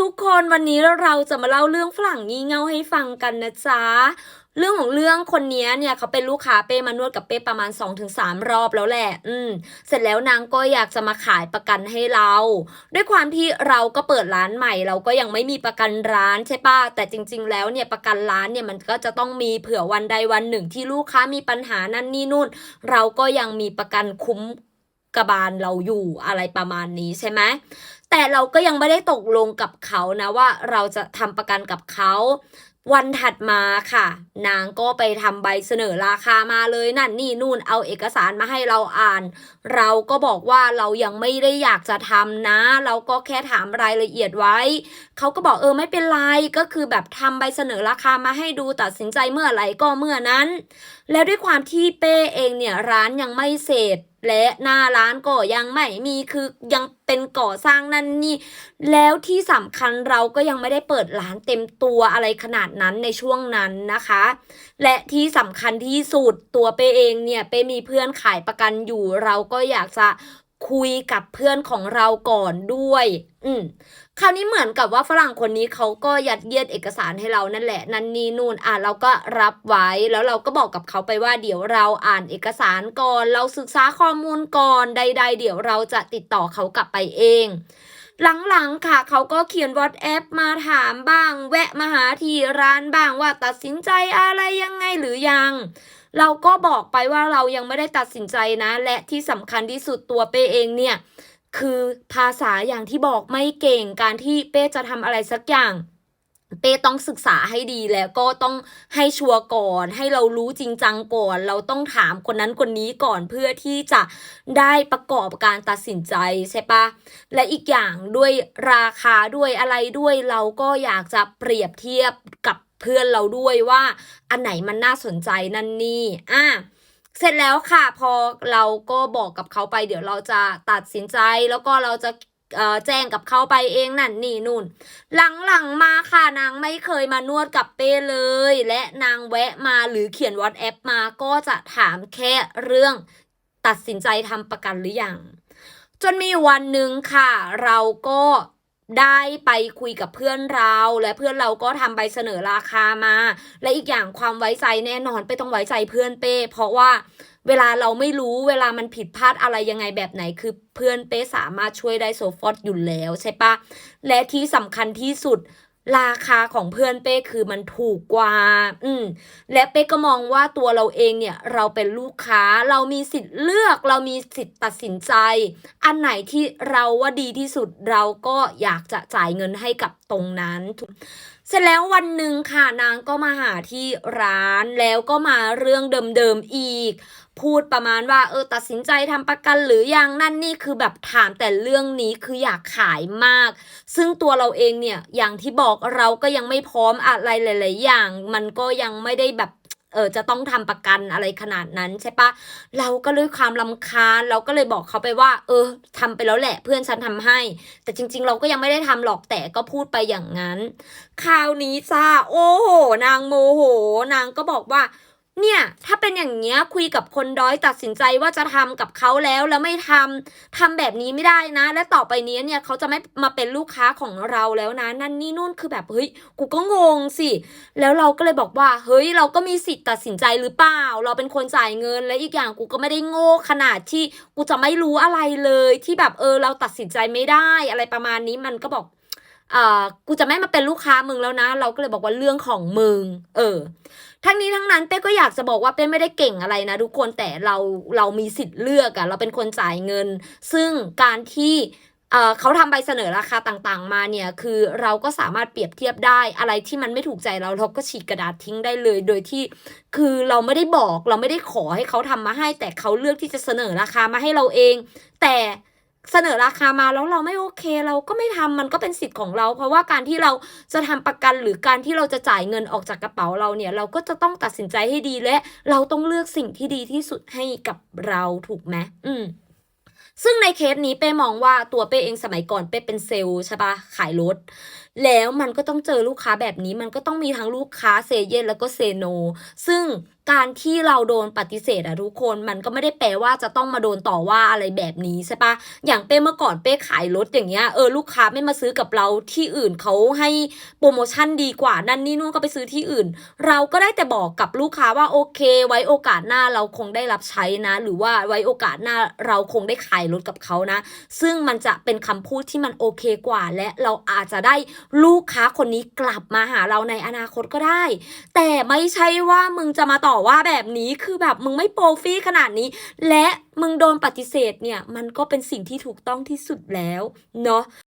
ทุกคนวันนี้เราจะมาเล่าเรื่องฝรั่งงี่เง่าให้ฟังกันนะจ๊ะ เรื่องของเรื่องคนนี้เนี่ยเขาเป็นลูกค้าเป้มานวดกับเป้ประมาณ 2-3 รอบแล้วแหละ อืม เสร็จแล้วนางก็อยากจะมาขายประกันให้เรา ด้วยความที่เราก็เปิดร้านใหม่ เราก็ยังไม่มีประกันร้านใช่ปะแต่จริง ๆ แล้วเนี่ยประกันร้านเนี่ยมันก็จะต้องมีเผื่อวันใดวันหนึ่งที่ลูกค้ามีปัญหานั่นนี่นู่น เราก็ยังมีประกันคุ้มกระบาลเราอยู่อะไรประมาณนี้ใช่ไหม แต่เราก็ยังไม่ได้ตกลงกับเขานะว่าเราจะทำประกันกับเขาวันถัดมาค่ะ นางก็ไปทำใบเสนอราคามาเลยนั่นนี่นู่นเอาเอกสารมาให้เราอ่าน เราก็บอกว่าเรายังไม่ได้อยากจะทำนะ เราก็แค่ถามรายละเอียดไว้ เขาก็บอกเออไม่เป็นไรก็คือแบบทำใบเสนอราคามาให้ดูตัดสินใจเมื่อไหร่ก็เมื่อนั้น แล้วด้วยความที่เป้เองเนี่ยร้านยังไม่เสร็จ และหน้าร้านก็ยังไม่มีคือยังเป็นก่อสร้างนั่นนี่ แล้วที่สำคัญเราก็ยังไม่ได้เปิดร้านเต็มตัวอะไรขนาดนั้นในช่วงนั้นนะคะ และที่สำคัญที่สุดตัวเปเองเนี่ยเป้มีเพื่อนขายประกันอยู่ เราก็อยากจะ คุยกับเพื่อนของเราก่อนด้วย อืม คราวนี้เหมือนกับว่าฝรั่งคนนี้เขาก็ยัดเยียดเอกสารให้เรานั่นแหละ นั่นนี่นู่น อะเราก็รับไว้ แล้วเราก็บอกกับเขาไปว่าเดี๋ยวเราอ่านเอกสารก่อน เราศึกษาข้อมูลก่อน ใด ๆ เดี๋ยวเราจะติดต่อเขากลับไปเอง หลังๆค่ะ เขาก็เขียนวอทแอปมาถามบ้าง แวะมาหาที่ร้านบ้างว่าตัดสินใจอะไรยังไงหรือยัง เราก็บอกไปว่าเรายังไม่ได้ตัดสินใจนะ และที่สำคัญที่สุดตัวเป้เองเนี่ย คือภาษาอย่างที่บอกไม่เก่งการที่เป้จะทำอะไรสักอย่างเป้ต้องศึกษาให้ดีแล้วก็ต้องให้ชัวร์ก่อน ให้เรารู้จริงจังก่อน เราต้องถามคนนั้นคนนี้ก่อนเพื่อที่จะได้ประกอบการตัดสินใจใช่ปะและอีกอย่างด้วยราคาด้วยอะไรด้วยเราก็อยากจะเปรียบเทียบกับ เพื่อนเราด้วยว่า อันไหนมันน่าสนใจนั่นนี่อะเสร็จแล้วค่ะ พอเราก็บอกกับเขาไป เดี๋ยวเราจะตัดสินใจแล้วก็เราจะแจ้งกับเขาไปเองนั่นนี่นู่น หลังๆมาค่ะนางไม่เคยมานวดกับเป้เลย และนางแวะมาหรือเขียนวอทแอปมาก็จะถามแค่เรื่องตัดสินใจทำประกันหรือยังจนมีวันหนึ่งค่ะ เราก็ ได้ไปคุยกับเพื่อนเรา และเพื่อนเราก็ทำใบเสนอราคามา และอีกอย่างความไว้ใจแน่นอนไปต้องไว้ใจเพื่อนเป้ เพราะว่าเวลาเราไม่รู้เวลามันผิดพลาดอะไรยังไงแบบไหน คือเพื่อนเป้สามารถช่วยได้โซฟอตอยู่แล้วใช่ปะและที่สำคัญที่สุด ราคาของเพื่อนเป้คือมันถูกกว่า อืม และเป้ก็มองว่าตัวเราเองเนี่ยเราเป็นลูกค้าเรามีสิทธิ์เลือก เรามีสิทธิ์ตัดสินใจ อันไหนที่เราว่าดีที่สุดเราก็อยากจะจ่ายเงินให้กับตรงนั้นเสร็จแล้ววันหนึ่งค่ะนางก็มาหาที่ร้านแล้วก็มาเรื่องเดิมๆอีก พูดประมาณว่าเออตัดสินใจทำประกันหรือยังนั่นนี่คือแบบถามแต่เรื่องนี้คืออยากขายมาก ซึ่งตัวเราเองเนี่ยอย่างที่บอกเราก็ยังไม่พร้อมอะไรหลาย ๆ อย่าง มันก็ยังไม่ได้แบบ เออจะต้องทำประกันอะไรขนาดนั้นใช่ปะเราก็เลยความลำคาญเราก็เลยบอกเขาไปว่า เออทำไปแล้วแหละเพื่อนฉันทำให้ แต่จริง ๆ เราก็ยังไม่ได้ทำหรอกแต่ก็พูดไปอย่างนั้น คราวนี้จ้าโอ้โหนางโมโห นางก็บอกว่า เนี่ย ถ้าเป็นอย่างเงี้ยคุยกับคนด้อยตัดสินใจว่าจะทำกับเขาแล้วแล้วไม่ทำทำแบบนี้ไม่ได้นะ และต่อไปนี้เนี่ยเขาจะไม่มาเป็นลูกค้าของเราแล้วนะ นั่นนี่นู่นคือแบบเฮ้ยกูก็งงสิ แล้วเราก็เลยบอกว่า เฮ้ย เราก็มีสิทธิ์ตัดสินใจหรือเปล่า เราเป็นคนจ่ายเงินและอีกอย่างกูก็ไม่ได้โง่ขนาดที่กูจะไม่รู้อะไรเลย ที่แบบเออ เราตัดสินใจไม่ได้อะไรประมาณนี้มันก็บอกเอ่อกูจะไม่มาเป็นลูกค้ามึงแล้วนะ เราก็เลยบอกว่าเรื่องของมึง เออ ทั้งนี้ทั้งนั้นเป้ก็อยากจะบอกว่าเป้ไม่ได้เก่งอะไรนะทุกคนแต่เราเรามีสิทธิ์เลือกอะเราเป็นคนจ่ายเงิน ซึ่งการที่เอ่อเขาทำใบเสนอราคาต่างๆ มาเนี่ย คือเราก็สามารถเปรียบเทียบได้อะไรที่มันไม่ถูกใจเราเราก็ฉีกกระดาษทิ้งได้เลย โดยที่คือเราไม่ได้บอกเราไม่ได้ขอให้เขาทำมาให้ แต่เขาเลือกที่จะเสนอราคามาให้เราเอง แต่ เสนอราคามาแล้วเราไม่โอเคเราก็ไม่ทำมันก็เป็นสิทธิ์ของเรา เพราะว่าการที่เราจะทำประกันหรือการที่เราจะจ่ายเงินออกจากกระเป๋าเราเนี่ย เราก็จะต้องตัดสินใจให้ดีและ เราต้องเลือกสิ่งที่ดีที่สุดให้กับเราถูกไหมอืมซึ่งในเคสนี้เป้มองว่าตัวเป้เองสมัยก่อนเป้เป็นเซลล์ใช่ปะขายรถ แล้วมันก็ต้องเจอลูกค้าแบบนี้ มันก็ต้องมีทั้งลูกค้าเซเยนแล้วก็เซโน ซึ่งการที่เราโดนปฏิเสธอะทุกคนมันก็ไม่ได้แปลว่าจะต้องมาโดนต่อว่าอะไรแบบนี้ใช่ปะอย่างเป้เมื่อก่อนเป้ขายรถอย่างเงี้ยเออลูกค้าไม่มาซื้อกับเราที่อื่นเขาให้โปรโมชั่นดีกว่านั่นนี่นู่นก็ไปซื้อที่อื่น เราก็ได้แต่บอกกับลูกค้าว่าโอเค ไว้โอกาสหน้าเราคงได้รับใช้นะ หรือว่าไว้โอกาสหน้าเราคงได้ขายรถกับเขานะ ซึ่งมันจะเป็นคำพูดที่มันโอเคกว่า และเราอาจจะได้ลูกค้าคนนี้กลับมาหาเราในอนาคตก็ได้ แต่ไม่ใช่ว่ามึงจะมาต่อว่าแบบนี้คือแบบมึงไม่โปรฟี่ขนาดนี้ และมึงโดนปฏิเสธเนี่ยมันก็เป็นสิ่งที่ถูกต้องที่สุดแล้วเนาะ